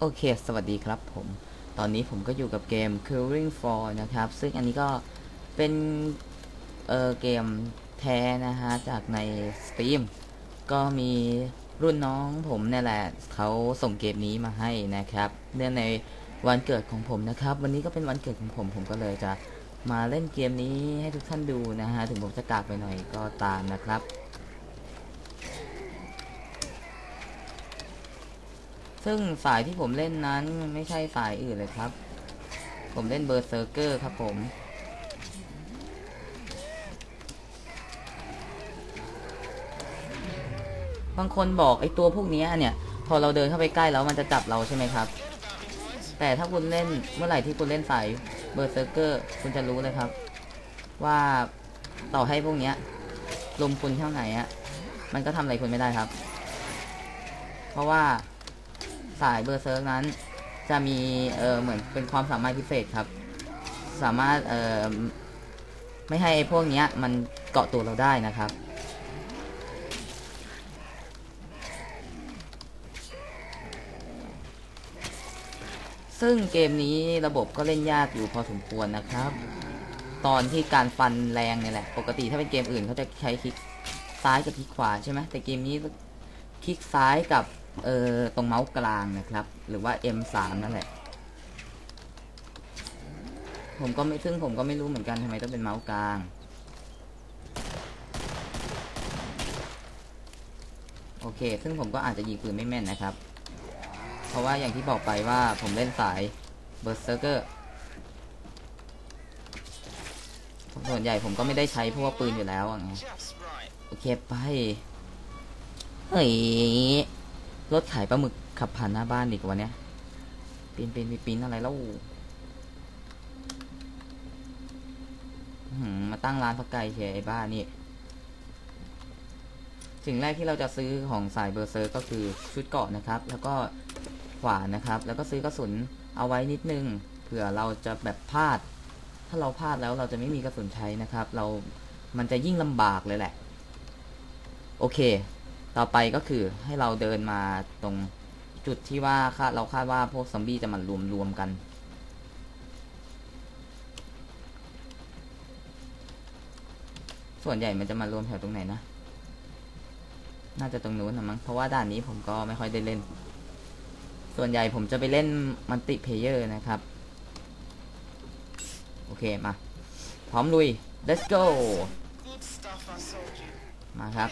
โอเค สวัสดีครับผม ตอนนี้ผมก็อยู่กับเกม Killing Floor นะครับ ซึ่งอันนี้ก็เป็นเออเกมแท้นะฮะ จากใน Steam ก็มีรุ่นน้องผมเนี่ยแหละเขาส่งเกมนี้มาให้นะครับ เนื่องในวันเกิดของผมนะครับ วันนี้ก็เป็นวันเกิดของผม ผมก็เลยจะมาเล่นเกมนี้ให้ทุกท่านดูนะฮะ ถึงผมจะกากไปหน่อยก็ตามนะครับ ซึ่งสายที่ผมเล่นนั้นไม่ใช่สายอื่นเลยครับ ผมเล่นเบอร์เซอร์เกอร์ครับผมบางคนบอกไอตัวพวกนี้เนี่ย พอเราเดินเข้าไปใกล้แล้วมันจะจับเราใช่ไหมครับ แต่ถ้าคุณเล่นเมื่อไหร่ที่คุณเล่นสายเบอร์เซอร์เกอร์คุณจะรู้เลยครับ ว่าต่อให้พวกนี้ลมคุณเท่าไหนอะมันก็ทำอะไรคุณไม่ได้ครับ เพราะว่า สายเบอร์เซิร์กนั้น จะมีเออเหมือนเป็นความสามารถพิเศษครับ สามารถเออไม่ให้พวกเนี้ยมันเกาะตัวเราได้นะครับซึ่งเกมนี้ระบบก็เล่นยากอยู่พอสมควรนะครับ ตอนที่การฟันแรงเนี่ยแหละ ปกติถ้าเป็นเกมอื่นเขาจะใช้คลิกซ้ายกับคลิกขวาใช่ไหมแต่เกมนี้คลิกซ้ายกับ เออตรงเมาส์กลางนะครับ หรือว่า M3 นั่นแหละ ผมก็ไม่ซึ่งผมก็ไม่รู้เหมือนกันทำไมต้องเป็นเมาส์กลาง โอเค ซึ่งผมก็อาจจะยิงปืนไม่แม่นนะครับ เพราะว่าอย่างที่บอกไปว่าผมเล่นสายเบอร์เซอร์เกอร์ส่วนใหญ่ผมก็ไม่ได้ใช้เพราะวกปืนอยู่แล้วอะไงโอเคไปเฮ้ย รถขายปลาหมึกขับผ่านหน้าบ้านดีกว่าเนี้ยปีนปีนปีนปีนอะไรแล้วมาตั้งร้านพักไก่เฉยไอ้บ้านี่สิ่งแรกที่เราจะซื้อของสายเบอร์เซอร์ก็คือชุดเกาะนะครับ แล้วก็ขวานนะครับ แล้วก็ซื้อกระสุนเอาไว้นิดนึงเผื่อเราจะแบบพลาด ถ้าเราพลาดแล้วเราจะไม่มีกระสุนใช้นะครับ เรามันจะยิ่งลำบากเลยแหละ โอเค ต่อไปก็คือให้เราเดินมาตรงจุดที่ว่าคาดเราคาดว่าพวกซอมบี้จะมารวมรวมกัน ส่วนใหญ่มันจะมารวมแถวตรงไหนนะ น่าจะตรงนู้นนะมั้ง เพราะว่าด่านนี้ผมก็ไม่ค่อยได้เล่น ส่วนใหญ่ผมจะไปเล่นมัลติเพเยอร์นะครับ โอเค มา พร้อมลุย let's go Good stuff I sold you. มาครับ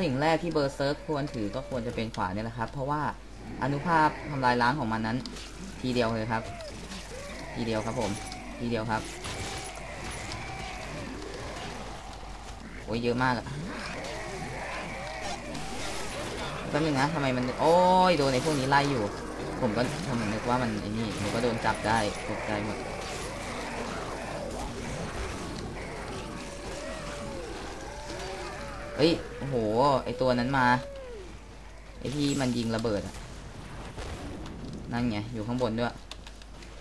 สิ่งแรกที่เบอร์เซิร์ฟควรถือก็ควรจะเป็นขวานเนี่ยแหละครับ เพราะว่าอนุภาพทำลายล้างของมันนั้น ทีเดียวเลยครับ ทีเดียวครับผม ทีเดียวครับ โอ้ยเยอะมากอะแป๊บนึงนะทำไมมัน โอ้ยโดนไอ้พวกนี้ไล่อยู่ ผมก็ทำเหมือนนึกว่ามันไอ้นี่ผมก็โดนจับได้ตกใจหมด เฮ้ย โอ้โห ไอตัวนั้นมา ไอที่มันยิงระเบิดอะนั่นไง อยู่ข้างบนด้วย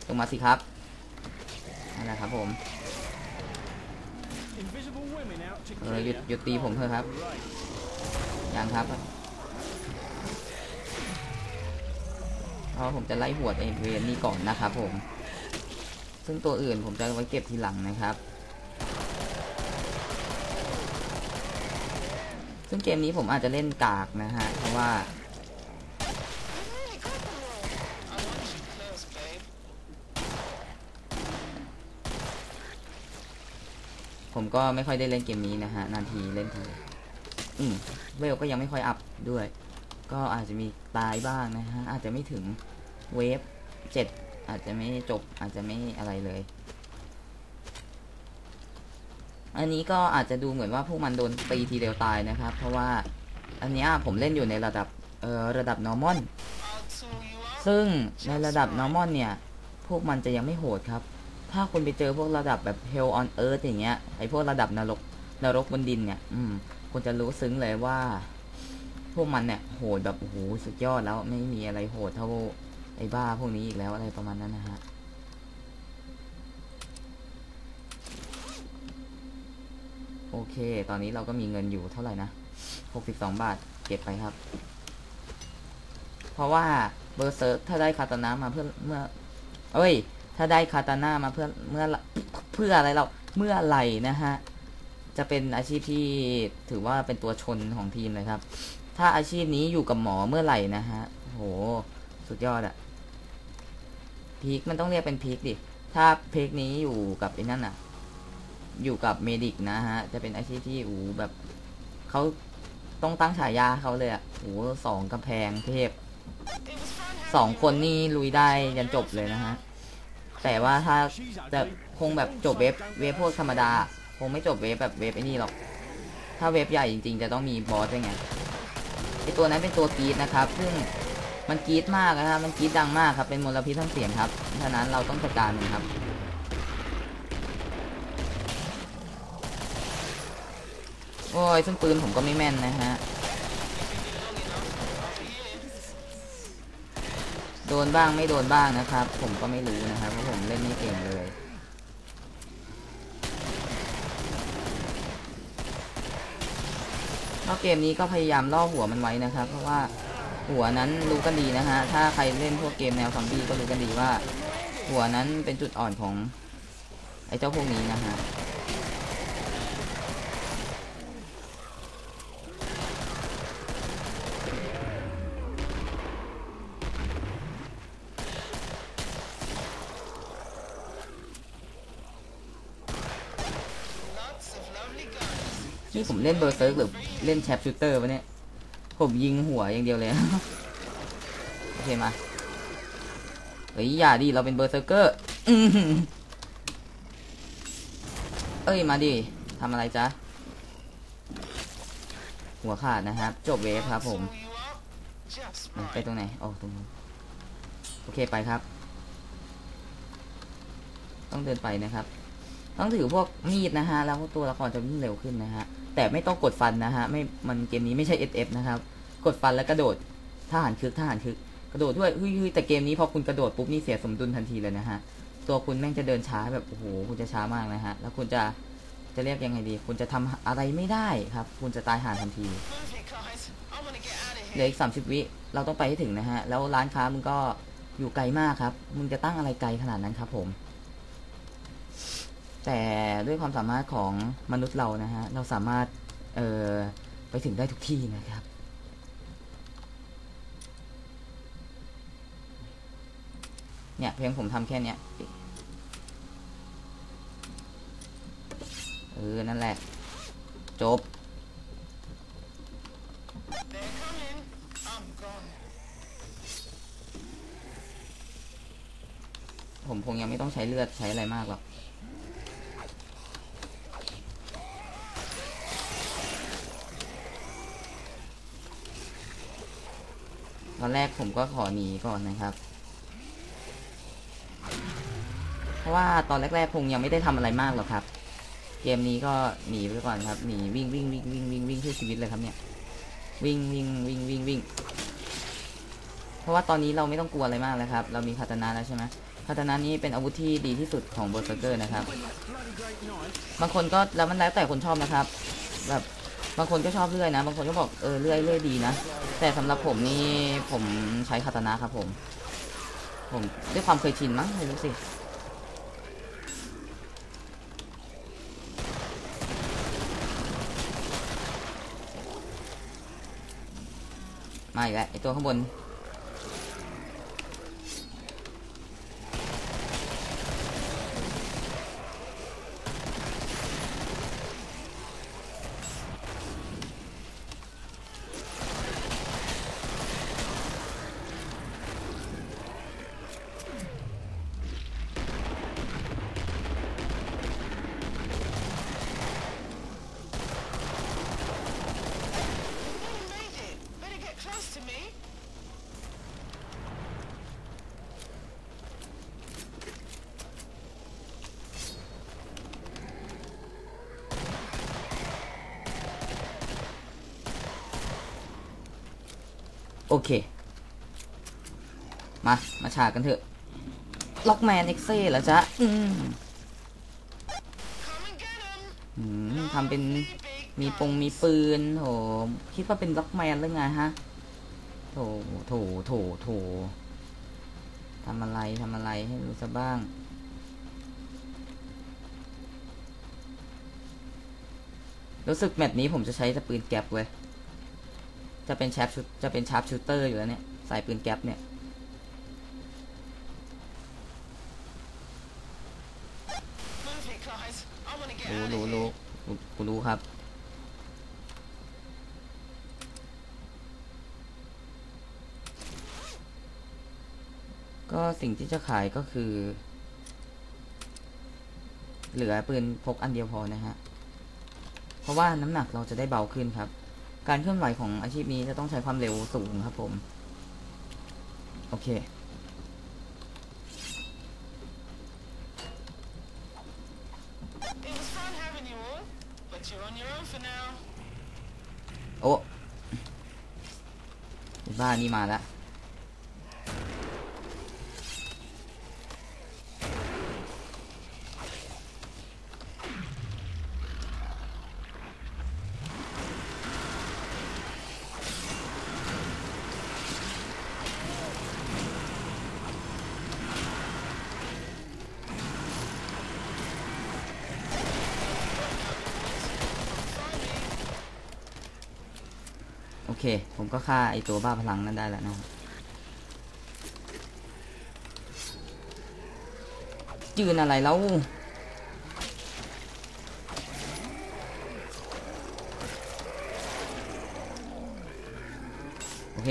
ลงมาสิครับนั่นแหละครับผมเออหยุดหยุดตีผมเถอะครับ ยังครับเพราะผมจะไล่หวไอเวนนี่ก่อนนะครับผม ซึ่งตัวอื่นผมจะไว้เก็บทีหลังนะครับ ซึ่งเกมนี้ผมอาจจะเล่นกากนะฮะ เพราะว่า ผมก็ไม่ค่อยได้เล่นเกมนี้นะฮะ นานทีเล่นทีอืมเวลก็ยังไม่ค่อยอัพด้วย ก็อาจจะมีตายบ้างนะฮะ อาจจะไม่ถึงเวฟเจ็ดอาจจะไม่จบอาจจะไม่อะไรเลย อันนี้ก็อาจจะดูเหมือนว่าพวกมันโดนตีทีเดียวตายนะครับ เพราะว่าอันเนี้ยผมเล่นอยู่ในระดับเอ่อระดับ normal I'll tool you up. ซึ่งในระดับ normal เนี่ย พวกมันจะยังไม่โหดครับ ถ้าคุณไปเจอพวกระดับแบบ hell on earth อย่างเงี้ยไอพวกระดับนรกนรกบนดินเนี่ย อืมคุณจะรู้ซึ้งเลยว่า พวกมันเนี่ยโหดแบบโอ้โหสุดยอดแล้วไม่มีอะไรโหดเท่าไอ้บ้าพวกนี้อีกแล้วอะไรประมาณนั้นนะฮะ โอเค ตอนนี้เราก็มีเงินอยู่เท่าไหร่นะ62 บาท เก็บไปครับ เพราะว่าเบอร์เซิร์กถ้าได้คาตานะมาเพื่อเมื่อ เอ้ย ถ้าได้คาตานามาเพื่อเมื่อเพื่ออะไรเรา เมื่อไหร่นะฮะ จะเป็นอาชีพที่ถือว่าเป็นตัวชนของทีมเลยครับ ถ้าอาชีพนี้อยู่กับหมอเมื่อไหร่นะฮะ โห สุดยอดอะพีคมันต้องเรียกเป็นพีคดิ ถ้าพีคนี้อยู่กับไอ้นั่นอะ อยู่กับเมดิกนะฮะ จะเป็นอาชีพที่อูแบบเขาต้องตั้งฉายาเขาเลยอะโหสองกำแพงเทพสองคนนี่ลุยได้ยันจบเลยนะฮะ แต่ว่าถ้าจะคงแบบจบเว็บเว็บพวกธรรมดา คงไม่จบเว็บแบบเว็บไอ้นี่หรอก ถ้าเว็บใหญ่จริง ๆ จะต้องมีบอสด้วยไงไอตัวนั้นเป็นตัวกรีดนะครับ ซึ่งมันกรีดมากนะครับมันกรีดดังมากครับ เป็นมลพิษทางเสียงครับ ฉะนั้นเราต้องจัดการมันครับ โอ้ยซึ่งปืนผมก็ไม่แม่นนะฮะ โดนบ้างไม่โดนบ้างนะครับ ผมก็ไม่รู้นะครับเพราะผมเล่นไม่เก่งเลยรอบเกมนี้ก็พยายามล่อหัวมันไว้นะครับ เพราะว่าหัวนั้นรู้กันดีนะฮะ ถ้าใครเล่นพวกเกมแนวซอมบี้ก็รู้กันดีว่า หัวนั้นเป็นจุดอ่อนของไอ้เจ้าพวกนี้นะฮะ นี่ผมเล่นเบอร์เซิร์กหรือเล่นแชปชูเตอร์วะเนี่ย ผมยิงหัวอย่างเดียวเลย โอเคมาเฮ้ยอย่าดิเราเป็นเบอร์เซอร์เกอร์เอ้ยมาดิทำอะไรจ๊ะ หัวขาดนะครับ จบเวฟครับผม ไปตรงไหนโอ๋อตรงนู้นโอเคไปครับ ต้องเดินไปนะครับ ต้องถือพวกมีดนะฮะ แล้วตัวละครจะวิ่งเร็วขึ้นนะฮะ แต่ไม่ต้องกดฟันนะฮะ ไม่ มันเกมนี้ไม่ใช่ SF นะครับ กดฟันแล้วกระโดด ทหารคึกทหารคึก กระโดดด้วยเฮ้ยเฮ้ยแต่เกมนี้พอคุณกระโดดปุ๊บนี่เสียสมดุลทันทีเลยนะฮะ ตัวคุณแม่งจะเดินช้าแบบโอ้โห คุณจะช้ามากนะฮะ แล้วคุณจะ จะเรียกยังไงดี คุณจะทำอะไรไม่ได้ครับ คุณจะตายห่าทันที เหลืออีกสามสิบวิ เราต้องไปให้ถึงนะฮะ แล้วร้านค้ามึงก็อยู่ไกลมากครับ มึงจะตั้งอะไรไกลขนาดนั้นครับผม แต่ด้วยความสามารถของมนุษย์เรานะฮะ เราสามารถเอ่อไปถึงได้ทุกที่นะครับ เนี่ยเพียงผมทำแค่เนี้ยเออ นั่นแหละ จบ ผมคงยังไม่ต้องใช้เลือดใช้อะไรมากหรอก ตอนแรกผมก็ขอหนีก่อนนะครับ เพราะว่าตอนแรกๆคงยังไม่ได้ทำอะไรมากหรอกครับ เกมนี้ก็หนีไปก่อนครับหนีวิ่งวิ่งวิ่งวิ่งวิ่งวิ่งเพื่อชีวิตเลยครับเนี่ย วิ่งวิ่งวิ่งวิ่งวิ่ง เพราะว่าตอนนี้เราไม่ต้องกลัวอะไรมากแล้วครับ เรามีคาตานาแล้วใช่ไหมคาตานานี้เป็นอาวุธที่ดีที่สุดของเบอร์เซอร์เกอร์นะครับ บางคนก็แล้วมันแล้วแต่คนชอบนะครับ แบบ บางคนก็ชอบเลื่อยนะ บางคนก็บอกเออเลื่อยเลื่อยดีนะ แต่สำหรับผมนี่ผมใช้คาตานะครับผม ผมด้วยความเคยชินมั้งไม่รู้สิมาอีกแล้วไอตัวข้างบน โอเค มา มาฉากกันเถอะ ล็อกแมนเอ็กเซ่เหรอจ๊ะ อืม Come and get 'em. อืมทำเป็น Big มีปงมีปืนโถคิดว่าเป็นล็อกแมนหรือไงฮะโถโถโถโถทำอะไรทำอะไรให้รู้ซะบ้าง รู้สึกแมตช์นี้ผมจะใช้แต่ปืนแก๊ปเว้ย จะเป็นแชปชุดจะเป็นชาร์ปชูเตอร์อยู่แล้วเนี่ยใส่ปืนแก๊ปเนี่ย Move it, guys. I want to get รู้ out รู้ of รู้ here. กูกูรู้ครับก็สิ่งที่จะขายก็คือ เหลือปืนพกอันเดียวพอนะฮะ เพราะว่าน้ำหนักเราจะได้เบาขึ้นครับ การเคลื่อนไหวของอาชีพนี้จะต้องใช้ความเร็วสูงครับผม โอเค โอ้บ้านี่มาแล้ว ผมก็ฆ่าไอตัวบ้าพลังนั้นได้แล้วนะครับยืนอะไรแล้วโอเค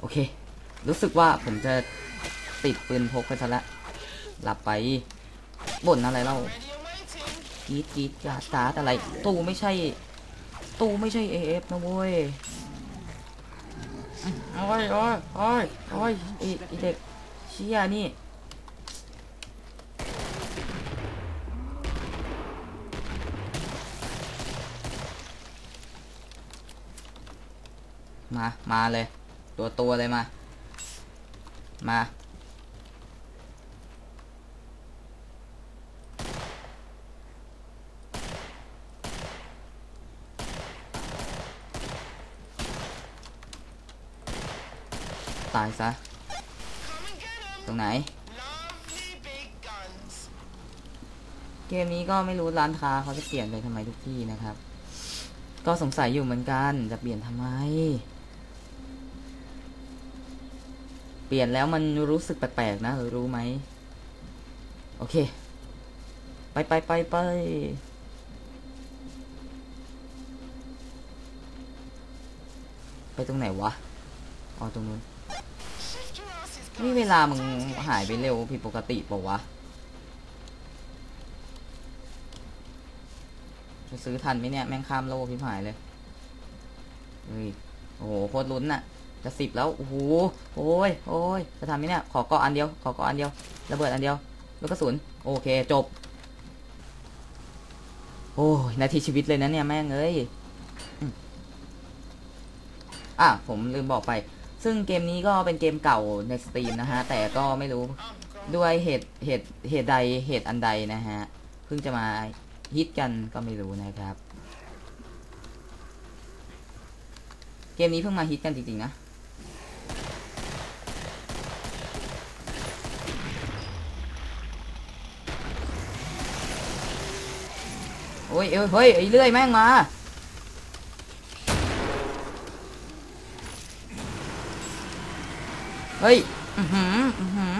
โอเค รู้สึกว่าผมจะติดปืนพกไปซะละหลับไปบ่นอะไรเล่า Ready and waiting. กรีดกรีดกราดกราดอะไร ตู้ไม่ใช่ ตู้ไม่ใช่เอฟนะเว้ยโอ้ยโอ้ยโอ้ยโอ้ยไอไอเด็กเชี่ยนี่ มา มาเลย ตัวตัวเลยมา มา ตายซะ ตรงไหน เกมนี้ก็ไม่รู้ร้านค้าเขาจะเปลี่ยนไปทำไมทุกที่นะครับ ก็สงสัยอยู่เหมือนกันจะเปลี่ยนทำไม เปลี่ยนแล้วมันรู้สึกแปลกๆนะรู้ไหมโอเค ไปไปไปไปไปตรงไหนวะ อ๋อ ตรงนู้นนี่เวลามึงหายไปเร็วผิดปกติป่าวะ จะซื้อทันไหมเนี่ย แม่งข้ามโลกพิมหายเลย เฮ้ย โอ้โห โคตรลุ้นน่ะ จะสิบแล้วโอ้โหโอ้ยโอ้ยจะทำไหมเนี่ยขอเกาะอันเดียว ขอเกาะอันเดียวระเบิดอันเดียวลูกกระสุนโอเคจบ โอ้ยนาทีชีวิตเลยนะเนี่ยแม่งเอ้ยอะผมลืมบอกไป ซึ่งเกมนี้ก็เป็นเกมเก่าในสตรีมนะฮะ แต่ก็ไม่รู้ด้วยเหตุเหตุเหตุใดเหตุอันใดนะฮะ เพิ่งจะมาฮิตกันก็ไม่รู้นะครับ เกมนี้เพิ่งมาฮิตกันจริงๆนะ โอ้ยเอ้ยเฮ้ยไอ้เลื่อยแม่งมา เฮ้ย อือหือ อือหือ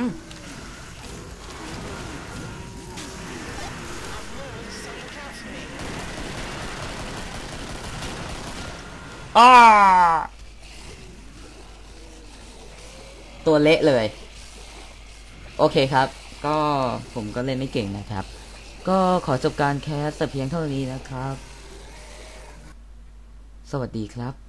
อ้าตัวเละเลย โอเคครับ ก็ผมก็เล่นไม่เก่งนะครับ ก็ขอจบการแคสแต่เพียงเท่านี้นะครับ สวัสดีครับ